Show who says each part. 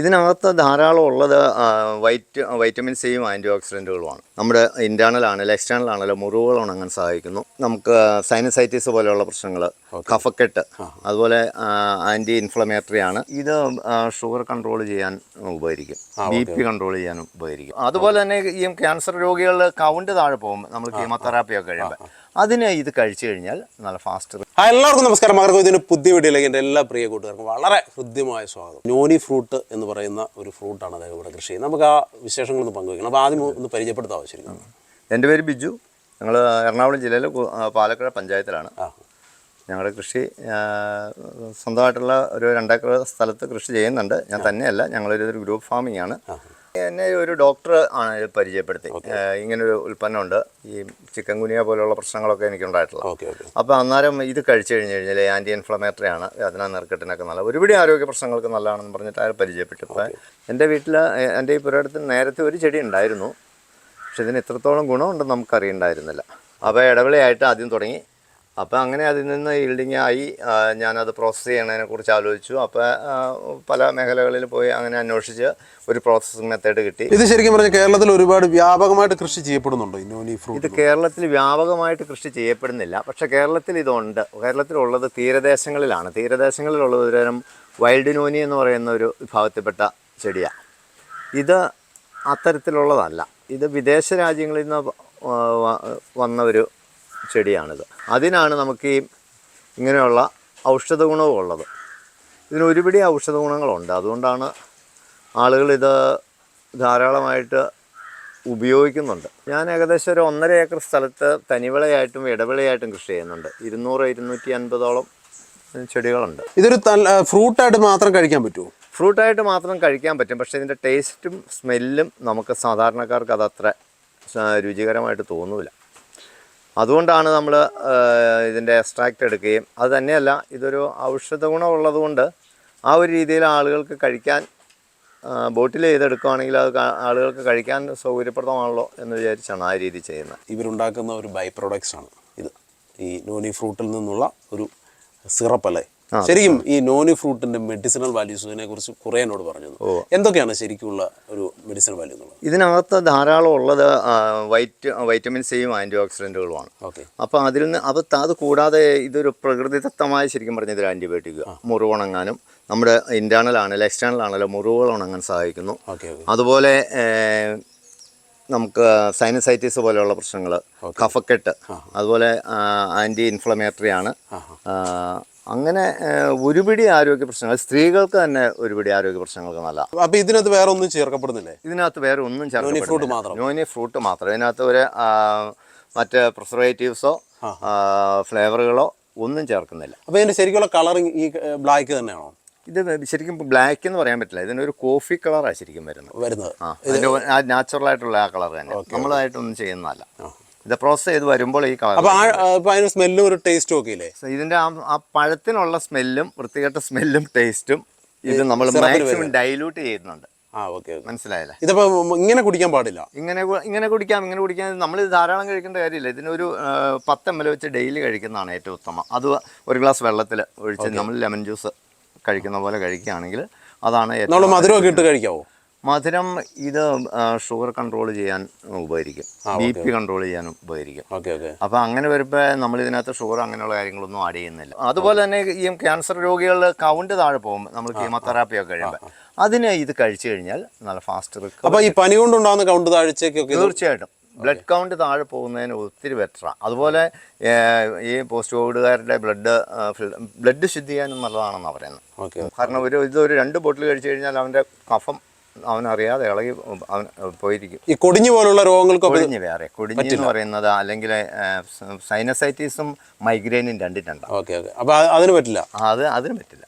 Speaker 1: ഇതിനകത്ത് ധാരാളം ഉള്ളത് വൈറ്റ് വൈറ്റമിൻ സിയും ആന്റി ഓക്സിഡന്റുകളുമാണ് നമ്മുടെ ഇന്റേർണൽ ആണെങ്കിലും എക്സ്റ്റേണൽ ആണെങ്കിലും മുറിവുകൾ ഉണങ്ങാൻ സഹായിക്കുന്നു. നമുക്ക് സൈനസൈറ്റിസ് പോലെയുള്ള പ്രശ്നങ്ങൾ കഫക്കെട്ട് അതുപോലെ ആന്റി ഇൻഫ്ലമേറ്ററി ആണ് ഇത് ഷുഗർ കൺട്രോൾ ചെയ്യാൻ ഉപകരിക്കും. ബി പി കൺട്രോൾ ചെയ്യാനും ഉപകരിക്കും. അതുപോലെ തന്നെ ഈ ക്യാൻസർ രോഗികളുടെ കൗണ്ട് താഴെ പോകും നമ്മൾ കീമോതെറാപ്പി ഒക്കെ കഴിയുമ്പോൾ അതിന് ഇത് കഴിച്ചു കഴിഞ്ഞാൽ നല്ല ഫാസ്റ്റ്
Speaker 2: ആ എല്ലാവർക്കും നമസ്കാരം. മകർക്കും ഇതിന്റെ പുതിയ വീഡിയോയിലേക്ക് എന്റെ എല്ലാ പ്രിയ കൂട്ടുകാർക്കും വളരെ ഹൃദ്യമായ സ്വാഗതം. നോനി ഫ്രൂട്ട് എന്ന് പറയുന്ന ഒരു ഫ്രൂട്ടാണ് അദ്ദേഹം ഇവിടെ കൃഷി ചെയ്യുന്നത്. നമുക്ക് ആ വിശേഷങ്ങളൊന്ന് പങ്കുവയ്ക്കണം. അപ്പോൾ ആദ്യം ഒന്ന് പരിചയപ്പെടുത്താമോ ശരിക്കും
Speaker 1: എന്റെ പേര് ബിജു. ഞങ്ങൾ എറണാകുളം ജില്ലയിലെ പാലക്കുഴ പാലക്കാട് പഞ്ചായത്തിലാണ്.
Speaker 2: ആ.
Speaker 1: ഞങ്ങളുടെ കൃഷി സ്വന്തമായിട്ടുള്ള ഒരു രണ്ടേക്കർ സ്ഥലത്ത് കൃഷി ചെയ്യുന്നുണ്ട്. ഞാൻ തന്നെയല്ല ഞങ്ങളൊരു ഗ്രൂപ്പ് ഫാമിംഗ് ആണ്. എന്നെ ഒരു ഡോക്ടർ ആണ് പരിചയപ്പെടുത്തി. ഇങ്ങനൊരു ഉൽപ്പന്നമുണ്ട്. ഈ ചിക്കൻ ഗുനിയ പോലുള്ള പ്രശ്നങ്ങളൊക്കെ
Speaker 2: ഓക്കെ
Speaker 1: അപ്പോൾ അന്നേരം ഇത് കഴിച്ചു കഴിഞ്ഞ് കഴിഞ്ഞാൽ ആന്റി ഇൻഫ്ലമേറ്ററി ആണ്. വേദന നെറുക്കെട്ടിനൊക്കെ നല്ല ഒരുപാട് ആരോഗ്യ പ്രശ്നങ്ങൾക്ക് നല്ലതാണെന്ന് പറഞ്ഞിട്ട് അയാൾ പരിചയപ്പെട്ടു. ഇപ്പോൾ എന്റെ വീട്ടിൽ എന്റെ ഈ പുരയിടത്തിന് നേരത്തെ ഒരു ചെടി ഉണ്ടായിരുന്നു. പക്ഷെ ഇതിന് എത്രത്തോളം ഗുണമുണ്ടെന്ന് നമുക്കറിയണ്ടായിരുന്നില്ല. അപ്പോൾ ഇടവിളയായിട്ട് ആദ്യം തുടങ്ങി. അപ്പോൾ അങ്ങനെ അതിൽ നിന്ന് ഈൽഡിങ് ആയി ഞാനത് പ്രോസസ്സ് ചെയ്യണതിനെ കുറിച്ച് ആലോചിച്ചു. അപ്പോൾ പല മേഖലകളിൽ പോയി അങ്ങനെ അന്വേഷിച്ച് ഒരു പ്രോസസ്സിംഗ് മെത്തേഡ് കിട്ടി.
Speaker 2: ഇത് ശരിക്കും പറഞ്ഞാൽ കേരളത്തിൽ ഒരുപാട് വ്യാപകമായിട്ട് കൃഷി ചെയ്യപ്പെടുന്നുണ്ടോ? നോനി ഫ്രൂട്ട്
Speaker 1: ഇത് കേരളത്തിൽ വ്യാപകമായിട്ട് കൃഷി ചെയ്യപ്പെടുന്നില്ല. പക്ഷേ കേരളത്തിൽ ഇതുണ്ട്. കേരളത്തിലുള്ളത് തീരദേശങ്ങളിലാണ്. തീരദേശങ്ങളിലുള്ളത് ഒരുതരം വൈൽഡ് നോനി എന്ന് പറയുന്ന ഒരു വിഭാഗത്തിൽപ്പെട്ട ചെടിയാണ് ഇത് അത്തരത്തിലുള്ളതല്ല. ഇത് വിദേശ രാജ്യങ്ങളിൽ നിന്ന് വന്ന ഒരു ചെടിയാണിത്. അതിനാണ് നമുക്ക് ഈ ഇങ്ങനെയുള്ള ഔഷധ ഗുണവും ഉള്ളത്. ഇതിന് ഒരുപിടി ഔഷധ ഗുണങ്ങളുണ്ട്. അതുകൊണ്ടാണ് ആളുകൾ ഇത് ധാരാളമായിട്ട് ഉപയോഗിക്കുന്നുണ്ട്. ഞാൻ ഏകദേശം ഒരു ഒന്നര ഏക്കർ സ്ഥലത്ത് തനിവിളയായിട്ടും ഇടവിളയായിട്ടും കൃഷി ചെയ്യുന്നുണ്ട്. ഇരുന്നൂറ് ഇരുന്നൂറ്റി അൻപതോളം ചെടികളുണ്ട്.
Speaker 2: ഇതൊരു ഫ്രൂട്ടായിട്ട് മാത്രം കഴിക്കാൻ പറ്റുമോ?
Speaker 1: ഫ്രൂട്ടായിട്ട് മാത്രം കഴിക്കാൻ പറ്റും. പക്ഷേ ഇതിന്റെ ടേസ്റ്റും സ്മെല്ലും നമുക്ക് സാധാരണക്കാർക്ക് അതത്ര രുചികരമായിട്ട് തോന്നൂല. അതുകൊണ്ടാണ് നമ്മൾ ഇതിന്റെ എക്സ്ട്രാക്റ്റ് എടുക്കുകയും. അത് തന്നെയല്ല ഇതൊരു ഔഷധ ഗുണമുള്ളതുകൊണ്ട് ആ ഒരു രീതിയിൽ ആളുകൾക്ക് കഴിക്കാൻ ബോട്ടിൽ ചെയ്തെടുക്കുകയാണെങ്കിൽ അത് ആളുകൾക്ക് കഴിക്കാൻ സൗകര്യപ്രദമാണല്ലോ എന്ന് വിചാരിച്ചാണ് ആ രീതി ചെയ്യുന്നത്.
Speaker 2: ഇവരുണ്ടാക്കുന്ന ഒരു ബൈ പ്രൊഡക്ട്സ് ആണ്. ഇത് ഈ നോനി ഫ്രൂട്ടിൽ നിന്നുള്ള ഒരു സിറപ്പ് അല്ലേ ശരിക്കും ഈ നോനി ഫ്രൂട്ടിന്റെ മെഡിസിനൽ വാല്യൂസിനെ കുറിച്ച് കുറേ എന്നോട് പറഞ്ഞു. എന്തൊക്കെയാണ് ശരിക്കുള്ള ഒരു മെഡിസിനൽ വാല്യൂ എന്നുള്ളത്?
Speaker 1: ഇതിനകത്ത് ധാരാളം ഉള്ളത് വൈറ്റ് വൈറ്റമിൻ സിയും ആന്റി ഓക്സിഡന്റുകളുമാണ്
Speaker 2: ഓക്കെ.
Speaker 1: അപ്പോൾ അതിൽ നിന്ന് അപ്പം അത് കൂടാതെ ഇതൊരു പ്രകൃതിദത്തമായ ശരിക്കും പറഞ്ഞാൽ ഇതൊരു ആന്റിബയോട്ടിക് മുറിവുണങ്ങാനും നമ്മുടെ ഇന്റേർണൽ ആണെങ്കിലും എക്സ്റ്റേണൽ ആണെങ്കിലും മുറിവുകൾ ഉണങ്ങാൻ സഹായിക്കുന്നു അതുപോലെ നമുക്ക് സൈനസൈറ്റിസ് പോലെയുള്ള പ്രശ്നങ്ങൾ കഫക്കെട്ട് അതുപോലെ ആന്റി ഇൻഫ്ലമേറ്ററി ആണ് അങ്ങനെ ഒരുപിടി ആരോഗ്യ പ്രശ്നങ്ങൾ സ്ത്രീകൾക്ക് തന്നെ ഒരുപിടി ആരോഗ്യ പ്രശ്നങ്ങൾക്ക് നല്ല.
Speaker 2: അപ്പൊ ഇതിനകത്ത് വേറെ ഒന്നും ചേർക്കപ്പെടുന്നില്ലേ?
Speaker 1: ഇതിനകത്ത് വേറെ ഒന്നും
Speaker 2: മാത്രം?
Speaker 1: നോനി ഫ്രൂട്ട് മാത്രം. ഇതിനകത്ത് ഒരു മറ്റ് പ്രിസർവേറ്റീവ്സോ ഫ്ലേവറുകളോ ഒന്നും ചേർക്കുന്നില്ല.
Speaker 2: അപ്പൊ ഇതിന്റെ ശരിക്കുള്ള കളറിങ് ഈ ബ്ലാക്ക് തന്നെയാണോ?
Speaker 1: ഇത് ശരിക്കും ബ്ലാക്ക് എന്ന് പറയാൻ പറ്റില്ല. ഇതിനൊരു കോഫി കളറാണ് ശരിക്കും വരുന്നത്.
Speaker 2: വരുന്നത്.
Speaker 1: ആ നാച്ചുറൽ ആയിട്ടുള്ള ആ കളർ തന്നെ. നമ്മളായിട്ടൊന്നും ചെയ്യുന്നതല്ല. ഇത് പ്രോസസ് ചെയ്ത് വരുമ്പോൾ ഈ കളർ
Speaker 2: അപ്പോൾ അതിന് സ്മെല്ലും ഒരു ടേസ്റ്റും ഒക്കെ ഇല്ലേ
Speaker 1: ഇതിന്റെ ആ പഴത്തിനുള്ള സ്മെല്ലും വൃത്തികെട്ട സ്മെല്ലും ടേസ്റ്റും ഇത് നമ്മൾ മാക്സിമം ഡൈലൂട്ട് ചെയ്യുന്നുണ്ട്.
Speaker 2: ആ ഓക്കെ ഓക്കെ
Speaker 1: മനസ്സിലായില്ലേ?
Speaker 2: ഇതിപ്പോ ഇങ്ങനെ കുടിക്കാൻ പാടില്ല.
Speaker 1: ഇങ്ങനെ ഇങ്ങനെ കുടിക്കാം ഇങ്ങനെ കുടിക്കാൻ നമ്മൾ ഇത് ധാരാളം കഴിക്കേണ്ട കാര്യമില്ല. ഇതിനൊരു പത്ത് എം എൽ വെച്ച് ഡെയിലി കഴിക്കുന്നതാണ് ഏറ്റവും ഉത്തമം. അത് ഒരു ഗ്ലാസ് വെള്ളത്തിൽ ഒഴിച്ച് നമ്മൾ ലെമൺ ജ്യൂസ് കഴിക്കുന്ന പോലെ കഴിക്കുകയാണെങ്കിൽ അതാണ് ഏറ്റവും
Speaker 2: നമ്മൾ മധുരമൊക്കെ ഇട്ട് കഴിക്കാവോ?
Speaker 1: മധുരം ഇത് ഷുഗർ കൺട്രോൾ ചെയ്യാൻ ഉപകരിക്കും. ബി പി കൺട്രോൾ ചെയ്യാൻ ഉപകരിക്കും. അപ്പോൾ അങ്ങനെ വരുമ്പോൾ നമ്മൾ ഇതിനകത്ത് ഷുഗർ അങ്ങനെയുള്ള കാര്യങ്ങളൊന്നും ആഡ് ചെയ്യുന്നില്ല. അതുപോലെ തന്നെ ഈ ക്യാൻസർ രോഗികളുടെ കൗണ്ട് താഴെ പോകും നമ്മൾ കീമോതെറാപ്പി ഒക്കെ കഴിയുമ്പോൾ അതിന് ഇത് കഴിച്ചു കഴിഞ്ഞാൽ നല്ല ഫാസ്റ്റ് റിക്കവർ
Speaker 2: അപ്പൊ ഈ പനി കൊണ്ടുണ്ടാകുന്ന കൗണ്ട് താഴ്ചയ്ക്കൊക്കെ
Speaker 1: തീർച്ചയായിട്ടും. ബ്ലഡ് കൗണ്ട് താഴെ പോകുന്നതിന് ഒത്തിരി ബെറ്ററാണ് അതുപോലെ ഈ പോസ്റ്റ് കോവിഡുകാരുടെ ബ്ലഡ് ബ്ലഡ് ശുദ്ധി ചെയ്യാനും നല്ലതാണെന്നാണ് പറയുന്നത്. കാരണം ഒരു ഇതൊരു രണ്ട് ബോട്ടിൽ കഴിച്ചു കഴിഞ്ഞാൽ അവന്റെ കഫം അവനറിയാതെ ഇളകി അവൻ പോയിരിക്കും.
Speaker 2: ഈ കൊടിഞ്ഞു പോലുള്ള രോഗങ്ങൾക്കൊക്കെ ഇത്
Speaker 1: കൊടിഞ്ഞ് വേറെ കൊടിഞ്ഞ് എന്ന് പറയുന്നത് അല്ലെങ്കിൽ സൈനസൈറ്റീസും മൈഗ്രെയിനും രണ്ടിട്ടുണ്ടാവും
Speaker 2: ഓക്കെ ഓക്കെ. അപ്പോൾ അത് അതിന് പറ്റില്ല?
Speaker 1: അത് അതിന് പറ്റില്ല.